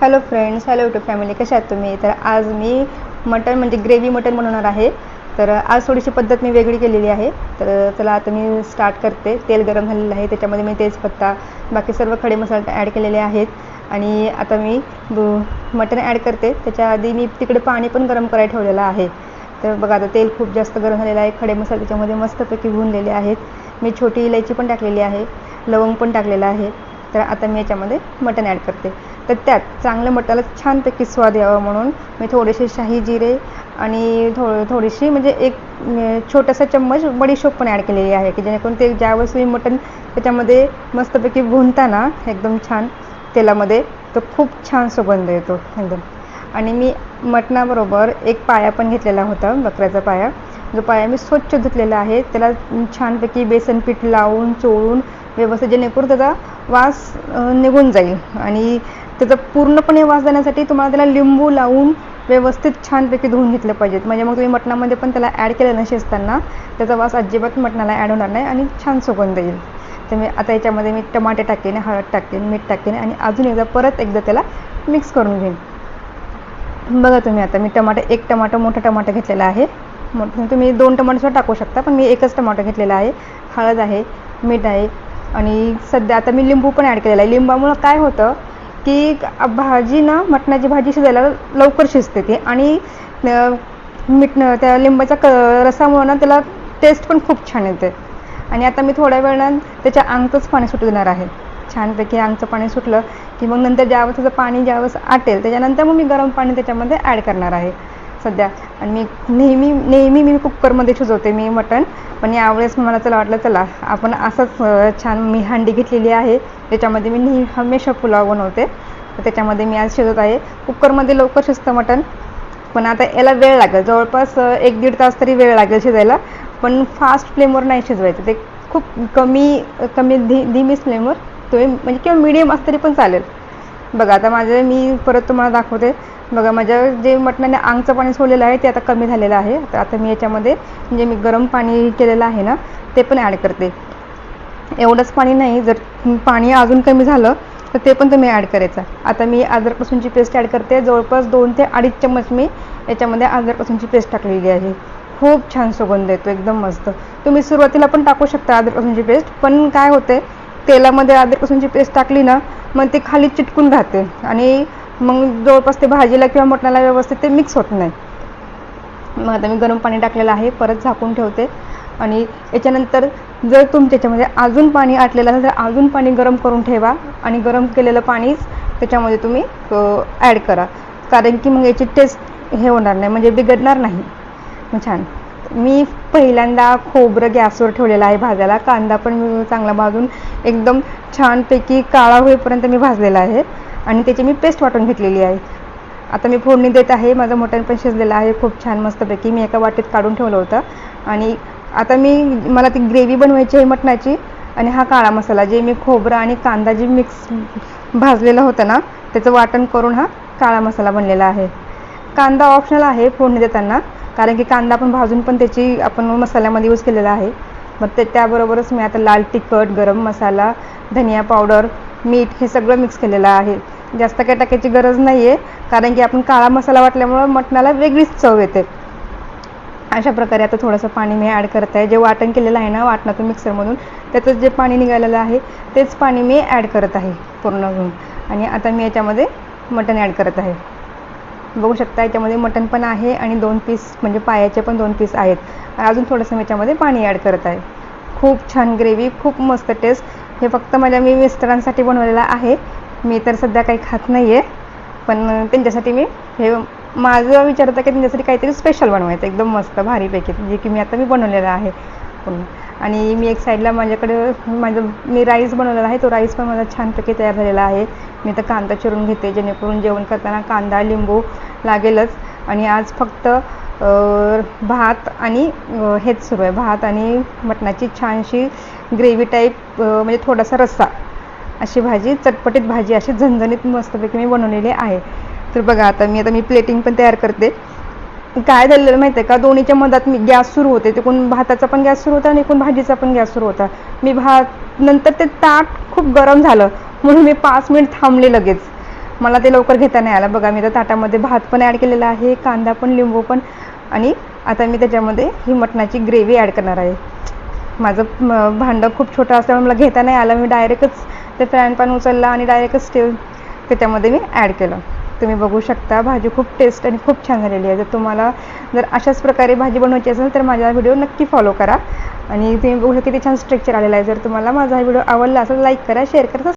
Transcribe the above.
Hello friends hello YouTube family कशा आहात तुम्ही? तर आज मी मटण म्हणजे ग्रेव्ही मटण बनवणार आहे. तर आज थोडीशी पद्धत मी वेगळी केलेली आहे. तर चला आता मी स्टार्ट करते. तेल गरम झालेलं आहे त्याच्यामध्ये मी तेजपत्ता बाकी सर्व खडे मसाले ॲड केलेले आहेत. आणि आता मी मटन मटण ॲड करते. त्याच्या आधी मी तिकडे पाणी पण गरम करायला ठेवलेलं आहे. तर बघा आता तेल खूप जास्त गरम झालेलं आहे. खडे मसाले त्याच्यामध्ये मस्तपैकी भुनलेले आहेत. मी छोटी इलायची पण टाकलेली आहे. लवंग पण टाकलेलं आहे. तर आता मी याच्यामध्ये मटण ॲड करते. तर त्यात चांगलं मटाला छानपैकी स्वाद यावा म्हणून मी थोडेसे शाही जिरे आणि थो थोडीशी म्हणजे एक छोटासा चम्मच बडीशोप पण ॲड केलेली आहे की जेणेकरून ते ज्यावेळेस तुम्ही मटण त्याच्यामध्ये मस्तपैकी भुंताना एकदम छान तेलामध्ये तो खूप छान सुगंध येतो एकदम. आणि मी मटणाबरोबर एक पाया पण घेतलेला होता बकऱ्याचा पाया. जो पाया मी स्वच्छ धुतलेला आहे त्याला छानपैकी बेसन पीठ लावून चोळून व्यवस्थित जेणेकरून त्याचा वास निघून जाईल. आणि त्याचा पूर्णपणे वास देण्यासाठी तुम्हाला त्याला लिंबू लावून व्यवस्थित छानपैकी धुवून घेतलं पाहिजेत म्हणजे मग तुम्ही मटणामध्ये पण त्याला ॲड केलं ना शिजताना त्याचा वास अजिबात मटणाला ॲड होणार नाही आणि छान सुगंध येईल. तर मी आता याच्यामध्ये मी टमाटे टाकेन हळद टाकेन मीठ टाकेन आणि अजून एकदा परत एकदा त्याला मिक्स करून घेईन. बघा तुम्ही आता मी टमाटे एक टमाटर मोठं टमाटर घेतलेलं आहे. मोठं तुम्ही दोन टमाटेसुद्धा टाकू शकता पण मी एकच टमाटो घेतलेला आहे. हळद आहे मीठ आहे आणि सध्या आता मी लिंबू पण ॲड केलेला आहे. लिंबामुळं काय होतं की भाजी ना मटणाची भाजी शिजायला लवकर शिजते ती. आणि मीठ त्या लिंबाच्या क रसामुळं ना त्याला टेस्ट पण खूप छान येते. आणि आता मी थोड्या वेळानं त्याच्या अंगचंच पाणी सुटू देणार आहे. छानपैकी अंगचं पाणी सुटलं की मग नंतर ज्यावेळेस त्याचं पाणी ज्यावेळेस आटेल त्याच्यानंतर मग मी गरम पाणी त्याच्यामध्ये ॲड करणार आहे. सध्या आणि मी नेहमी नेहमी मी कुकरमध्ये शिजवते मी मटण. पण यावेळेस मला चला वाटलं चला आपण असंच छान मी हांडी घेतलेली आहे. त्याच्यामध्ये मी नेहमी हमेशा पुलाव बनवते. तर त्याच्यामध्ये मी आज शिजवत आहे. कुकरमध्ये लवकर शिजतं मटण. पण आता याला वेळ लागेल. जवळपास एक दीड तास तरी वेळ लागेल शिजायला. पण फास्ट फ्लेमवर नाही शिजवायचं. ते खूप कमी कमी धी धीमी फ्लेमवर तुम्ही म्हणजे किंवा मिडियम असं तरी पण चालेल. बघा आता माझे मी परत तुम्हाला दाखवते. बघा माझ्या जे मटणाने आंगचं पाणी सोडलेलं आहे ते आता कमी झालेलं आहे. तर आता मी याच्यामध्ये जे मी गरम पाणी केलेलं आहे ना ते पण ॲड करते. एवढंच पाणी नाही जर पाणी अजून कमी झालं तर ते पण तुम्ही ॲड करायचं. आता मी अद्रक पेस्ट ॲड करते. जवळपास दोन ते अडीच चम्मच मी याच्यामध्ये अद्रक पेस्ट टाकलेली आहे. खूप छान सुगंध येतो एकदम मस्त. तुम्ही सुरुवातीला पण टाकू शकता अद्रक पेस्ट पण काय होते तेलामध्ये अद्रक लसूणची पेस्ट टाकली ना मग ते खाली चिटकून राहते. आणि मग जवळपास ते भाजीला किंवा मटणाला व्यवस्थित ते मिक्स होत नाही. मग आता मी गरम पाणी टाकलेलं आहे परत झाकून ठेवते. आणि याच्यानंतर जर तुमच्या याच्यामध्ये अजून पाणी आटलेलं असेल तर अजून पाणी गरम करून ठेवा. आणि गरम केलेलं पाणीच त्याच्यामध्ये तुम्ही ॲड करा. कारण की मग याची टेस्ट हे होणार नाही म्हणजे बिघडणार नाही. मग छान. मी पहिल्यांदा खोबरं गॅसवर ठेवलेलं आहे भाजायला. कांदा पण मी चांगला भाजून एकदम छानपैकी काळा होईपर्यंत मी भाजलेला आहे. आणि त्याची मी पेस्ट वाटून घेतलेली आहे. आता मी फोडणी देत आहे. माझं मटण पण शिजलेलं आहे. खूप छान मस्तपैकी मी एका वाटेत काढून ठेवलं होतं. आणि आता मी मला ती ग्रेव्ही बनवायची आहे मटणाची. आणि हा काळा मसाला जे मी खोबरं आणि कांदा जे मिक्स भाजलेला होता ना त्याचं वाटण करून हा काळा मसाला बनलेला आहे. कांदा ऑप्शनल आहे फोडणी देताना. कारण की कांदा पण भाजून पण त्याची आपण मसाल्यामध्ये यूज केलेला आहे. मग ते त्याबरोबरच मी आता लाल तिखट गरम मसाला धनिया पावडर मीठ हे सगळं मिक्स केलेलं आहे. जास्त काही टाकायची गरज नाही आहे कारण की आपण काळा मसाला वाटल्यामुळं मटणाला वेगळीच चव येते. अशा प्रकारे आता थोडंसं पाणी मी ॲड करत आहे. जे वाटण केलेलं आहे ना वाटणातून मिक्सरमधून त्याचं जे पाणी निघालेलं आहे तेच पाणी मी ॲड करत आहे पूर्ण घेऊन आणि आता मी याच्यामध्ये मटण ॲड करत आहे. बघू शकता याच्यामध्ये मटण पण आहे आणि दोन पीस म्हणजे पायाचे पण दोन पीस आहेत. अजून थोडंसं मी याच्यामध्ये पाणी ॲड करत आहे. खूप छान ग्रेव्ही खूप मस्त टेस्ट हे फक्त माझ्या मी मिस्टरांसाठी बनवलेलं आहे. मी तर सध्या काही खात नाही आहे पण त्यांच्यासाठी मी हे माझं विचार होता की त्यांच्यासाठी काहीतरी स्पेशल बनवायचं एकदम मस्त भारीपैकी जे की मी आता मी बनवलेलं आहे. पण आणि मी एक साईडला माझ्याकडे माझं मी राईस बनवलेला आहे. तो राईस पण माझा छानपैकी तयार झालेला आहे. मी तर कांदा चिरून घेते जेणेकरून जेवण करताना कांदा लिंबू लागेलच. आणि आज फक्त भात आणि हेच सुरू आहे. भात आणि मटणाची छानशी ग्रेव्ही टाईप म्हणजे थोडासा रस्सा. अशी भाजी चटपटीत भाजी अशी झणझणीत मस्तपैकी मी बनवलेली आहे. तर बघा आता मी आता मी प्लेटिंग पण तयार करते. काय झालेलं माहिती आहे का? दोन्हीच्या मधात मी गॅस सुरू होते. तिकून भाताचा पण गॅस सुरू होता आणि एकूण भाजीचा पण गॅस सुरू होता. मी भात नंतर ते ताट खूप गरम झालं. म्हणून मी पाच मिनिट थांबले लगेच. मला ते लवकर घेता नाही आलं. बघा मी तर ताटामध्ये भात पण ॲड केलेला आहे कांदा पण लिंबू पण आणि आता मी त्याच्यामध्ये ही मटणाची ग्रेव्ही ॲड करणार आहे. माझं भांडं खूप छोटं असल्यामुळे मला घेता नाही आलं. मी डायरेक्टच ते फ्रॅन पॅन उचलला आणि डायरेक्टच ते त्याच्यामध्ये मी ॲड केलं. तुम्ही बघू शकता. भाजी खूप टेस्ट आणि खूप छान झालेली आहे. जर तुम्हाला जर अशाच प्रकारे भाजी बनवायची असेल तर माझा व्हिडिओ नक्की फॉलो करा. आणि तुम्ही बघू शकता किती छान स्ट्रक्चर आलेला आहे. जर तुम्हाला माझा हा व्हिडिओ आवडला असेल लाईक करा शेअर करा.